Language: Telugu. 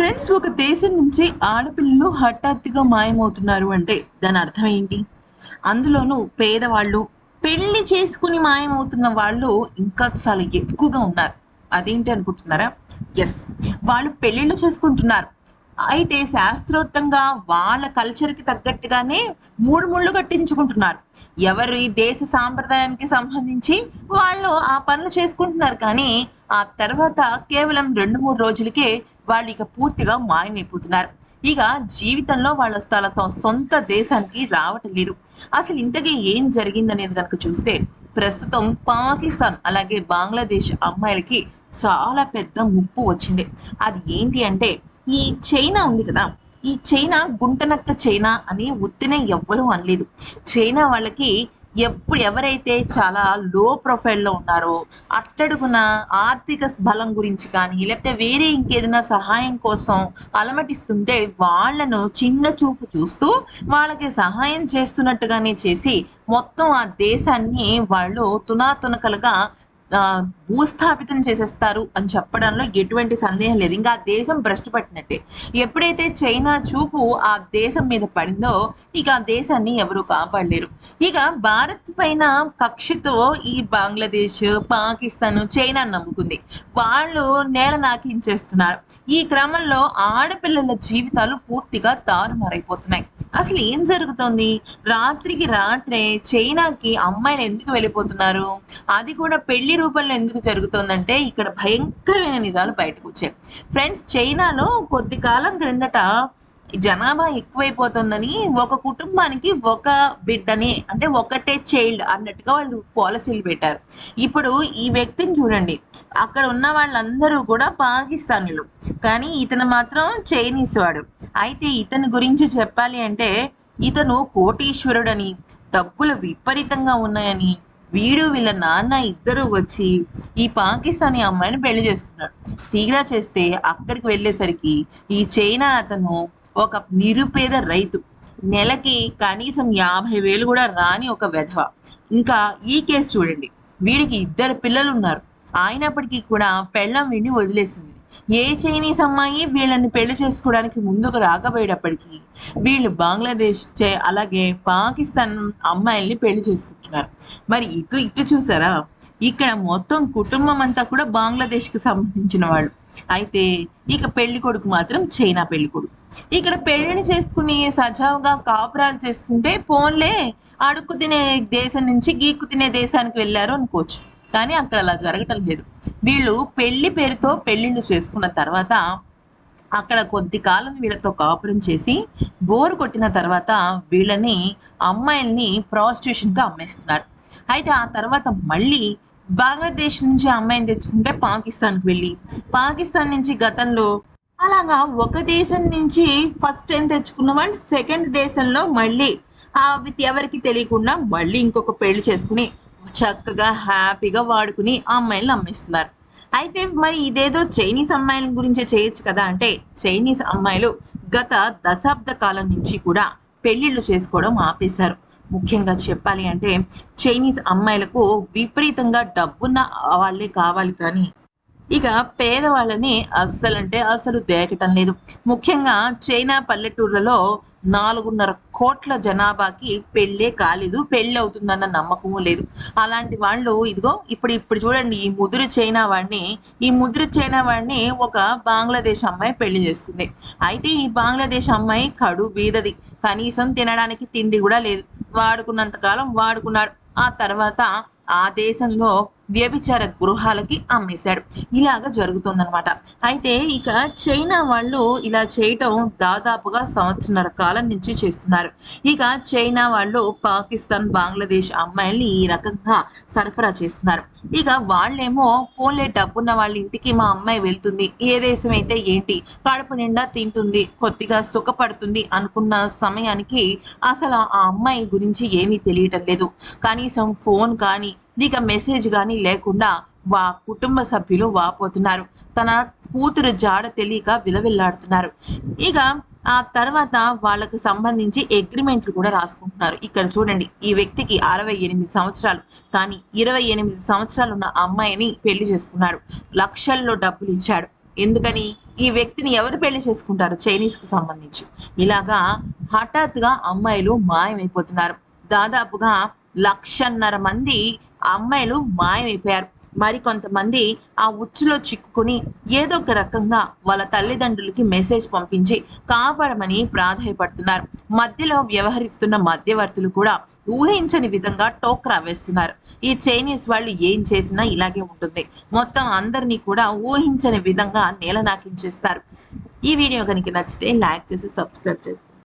ఫ్రెండ్స్ ఒక దేశం నుంచి ఆడపిల్లలు హఠాత్తుగా మాయమవుతున్నారు అంటే దాని అర్థం ఏంటి? అందులోనూ పేదవాళ్ళు పెళ్ళి చేసుకుని మాయమవుతున్న వాళ్ళు ఇంకా చాలా ఎక్కువగా ఉన్నారు. అదేంటి అనుకుంటున్నారా? ఎస్ వాళ్ళు పెళ్ళిళ్ళు చేసుకుంటున్నారు. అయితే శాస్త్రోక్తంగా వాళ్ళ కల్చర్కి తగ్గట్టుగానే మూడు ముళ్ళు కట్టించుకుంటున్నారు. ఎవరి దేశ సాంప్రదాయానికి సంబంధించి వాళ్ళు ఆ పనులు చేసుకుంటున్నారు కానీ ఆ తర్వాత కేవలం రెండు మూడు రోజులకే వాళ్ళు ఇక పూర్తిగా మాయమైపోతున్నారు. ఇక జీవితంలో వాళ్ళ తన సొంత దేశానికి రావటం లేదు. అసలు ఇంతకీ ఏం జరిగిందనేది కనుక చూస్తే ప్రస్తుతం పాకిస్తాన్ అలాగే బంగ్లాదేశ్ అమ్మాయిలకి చాలా పెద్ద ముప్పు వచ్చింది. అది ఏంటి అంటే ఈ చైనా ఉంది కదా ఈ చైనా గుంటనక్క చైనా అని ఉత్తినే ఎవ్వరూ అనలేదు. చైనా వాళ్ళకి ఎప్పుడు ఎవరైతే చాలా లో ప్రొఫైల్లో ఉన్నారో అట్టడుగున ఆర్థిక బలం గురించి కానీ లేకపోతే వేరే ఇంకేదైనా సహాయం కోసం అలమటిస్తుంటే వాళ్ళను చిన్న చూపు చూస్తూ వాళ్ళకి సహాయం చేస్తున్నట్టుగానే చేసి మొత్తం ఆ దేశాన్ని వాళ్ళు తునాతునకలుగా భూస్థాపితం చేసేస్తారు అని చెప్పడంలో ఎటువంటి సందేహం లేదు. ఇంకా ఆ దేశం భ్రష్టు పట్టినట్టే. ఎప్పుడైతే చైనా చూపు ఆ దేశం మీద పడిందో ఇక ఆ దేశాన్ని ఎవరు కాపాడలేరు. ఇక భారత్ పైన కక్షతో ఈ బంగ్లాదేశ్ పాకిస్తాన్ చైనా నమ్ముకుంది. వాళ్ళు నేల నాకించేస్తున్నారు. ఈ క్రమంలో ఆడపిల్లల జీవితాలు పూర్తిగా తారుమారైపోతున్నాయి. అసలు ఏం జరుగుతోంది? రాత్రికి రాత్రే చైనాకి అమ్మాయిలు ఎందుకు వెళ్ళిపోతున్నారు? అది కూడా పెళ్ళి రూపంలో ఎందుకు జరుగుతోందంటే ఇక్కడ భయంకరమైన నిజాలు బయటకు వచ్చాయి. ఫ్రెండ్స్ చైనాలో కొద్ది కాలం క్రిందట జనాభా ఎక్కువైపోతుందని ఒక కుటుంబానికి ఒక బిడ్డని అంటే ఒకటే చైల్డ్ అన్నట్టుగా వాళ్ళు పాలసీలు పెట్టారు. ఇప్పుడు ఈ వ్యక్తిని చూడండి. అక్కడ ఉన్న వాళ్ళందరూ కూడా పాకిస్తానీలు. కానీ ఇతను మాత్రం చైనీస్ వాడు. అయితే ఇతని గురించి చెప్పాలి అంటే ఇతను కోటీశ్వరుడని డబ్బులు విపరీతంగా ఉన్నాయని వీడు వీళ్ళ నాన్న ఇద్దరు వచ్చి ఈ పాకిస్తానీ అమ్మాయిని పెళ్ళి చేసుకున్నాడు తీరా చేస్తే అక్కడికి వెళ్ళేసరికి ఈ చైనా అతను ఒక నిరుపేద రైతు. నెలకి కనీసం యాభై వేలు కూడా రాని ఒక వెధవ. ఇంకా ఈ కేసు చూడండి. వీడికి ఇద్దరు పిల్లలు ఉన్నారు అయినప్పటికీ కూడా పెళ్ళం వీడిని వదిలేసింది. ఏ చైనీస్ అమ్మాయి వీళ్ళని పెళ్ళి చేసుకోవడానికి ముందుకు రాకపోయేటప్పటికీ వీళ్ళు బంగ్లాదేశ్ చే- అలాగే పాకిస్తాన్ అమ్మాయిల్ని పెళ్ళి చేసుకుంటున్నారు. మరి ఇటు ఇటు చూసారా? ఇక్కడ మొత్తం కుటుంబం అంతా కూడా బంగ్లాదేశ్కి సంబంధించిన వాళ్ళు. అయితే ఇక పెళ్ళి కొడుకు మాత్రం చైనా పెళ్ళి కొడుకు. ఇక్కడ పెళ్ళిని చేసుకుని సజావుగా కాపురాలు చేసుకుంటే పోన్లే అడుక్కు తినే దేశం నుంచి గీక్కు తినే దేశానికి వెళ్ళారు అనుకోవచ్చు. కానీ అక్కడ అలా జరగటం లేదు. వీళ్ళు పెళ్ళి పేరుతో పెళ్ళిళ్ళు చేసుకున్న తర్వాత అక్కడ కొద్ది కాలం వీళ్ళతో కాపురం చేసి బోరు కొట్టిన తర్వాత వీళ్ళని అమ్మాయిల్ని ప్రాస్టిట్యూషన్గా అమ్మేస్తున్నారు. అయితే ఆ తర్వాత మళ్ళీ బంగ్లాదేశ్ నుంచి అమ్మాయిని తెచ్చుకుంటే పాకిస్తాన్కి వెళ్ళి పాకిస్తాన్ నుంచి గతంలో అలాగా ఒక దేశం నుంచి ఫస్ట్ టైం తెచ్చుకున్న వాళ్ళు సెకండ్ దేశంలో మళ్ళీ ఆ విత్ ఎవరికి తెలియకుండా మళ్ళీ ఇంకొక పెళ్ళి చేసుకుని చక్కగా హ్యాపీగా వాడుకుని ఆ అమ్మాయిలను అమ్మేస్తున్నారు అయితే మరి ఇదేదో చైనీస్ అమ్మాయిల గురించే చేయొచ్చు కదా? అంటే చైనీస్ అమ్మాయిలు గత దశాబ్ద కాలం నుంచి కూడా పెళ్ళిళ్ళు చేసుకోవడం ఆపేశారు. ముఖ్యంగా చెప్పాలి అంటే చైనీస్ అమ్మాయిలకు విపరీతంగా డబ్బున్న వాళ్ళే కావాలి కానీ ఇక పేదవాళ్ళని అస్సలంటే అసలు దేకటం లేదు. ముఖ్యంగా చైనా పల్లెటూర్లలో నాలుగున్నర కోట్ల జనాభాకి పెళ్ళే కాలేదు పెళ్ళి అవుతుందన్న నమ్మకం లేదు. అలాంటి వాళ్ళు ఇదిగో ఇప్పుడు ఇప్పుడు చూడండి ఈ ముదురు చైనా వాడిని ఈ ముదురు చైనా వాడిని ఒక బంగ్లాదేశ్ అమ్మాయి పెళ్ళి చేసుకుంది. అయితే ఈ బంగ్లాదేశ్ అమ్మాయి కడు బీదది కనీసం తినడానికి తిండి కూడా లేదు. వాడుకున్నంత కాలం వాడుకున్నాడు. ఆ తర్వాత ఆ దేశంలో వ్యభిచార గృహాలకి అమ్మేశాడు. ఇలాగ జరుగుతుందన్నమాట. అయితే ఇక చైనా వాళ్ళు ఇలా చేయటం దాదాపుగా సంవత్సర కాలం నుంచి చేస్తున్నారు. ఇక చైనా వాళ్ళు పాకిస్తాన్ బంగ్లాదేశ్ అమ్మాయిల్ని ఈ రకంగా సరఫరా చేస్తున్నారు. ఇక వాళ్ళేమో ఫోన్లే డబ్బున్న వాళ్ళ ఇంటికి మా అమ్మాయి వెళ్తుంది. ఏ దేశం అయితే ఏంటి? కడుపు నిండా తింటుంది కొద్దిగా సుఖపడుతుంది అనుకున్న సమయానికి అసలు ఆ అమ్మాయి గురించి ఏమీ తెలియటం లేదు. కనీసం ఫోన్ కానీ ఇక మెసేజ్ కానీ లేకుండా వా కుటుంబ సభ్యులు వాపోతున్నారు. తన కూతురు జాడ తెలియక విలవిల్లాడుతున్నారు. ఇక ఆ తర్వాత వాళ్ళకు సంబంధించి అగ్రిమెంట్లు కూడా రాసుకుంటున్నారు. ఇక్కడ చూడండి ఈ వ్యక్తికి అరవై ఎనిమిది సంవత్సరాలు. కానీ ఇరవై ఎనిమిది సంవత్సరాలు ఉన్న అమ్మాయిని పెళ్ళి చేసుకున్నాడు. లక్షల్లో డబ్బులు ఇచ్చాడు. ఎందుకని? ఈ వ్యక్తిని ఎవరు పెళ్ళి చేసుకుంటారు? చైనీస్కి సంబంధించి. ఇలాగా హఠాత్తుగా అమ్మాయిలు మాయమైపోతున్నారు. దాదాపుగా లక్షన్నర మంది అమ్మాయిలు మాయమైపోయారు. మరి కొంతమంది ఆ ఉచ్చులో చిక్కుకుని ఏదో ఒక రకంగా వాళ్ళ తల్లిదండ్రులకి మెసేజ్ పంపించి కాపాడమని ప్రాధాయపడుతున్నారు. మధ్యలో వ్యవహరిస్తున్న మధ్యవర్తులు కూడా ఊహించని విధంగా టోక్రా వేస్తున్నారు. ఈ చైనీస్ వాళ్ళు ఏం చేసినా ఇలాగే ఉంటుంది. మొత్తం అందరినీ కూడా ఊహించని విధంగా నేలనాకించేస్తారు. ఈ వీడియో కనుక నచ్చితే లైక్ చేసి సబ్స్క్రైబ్ చేసి.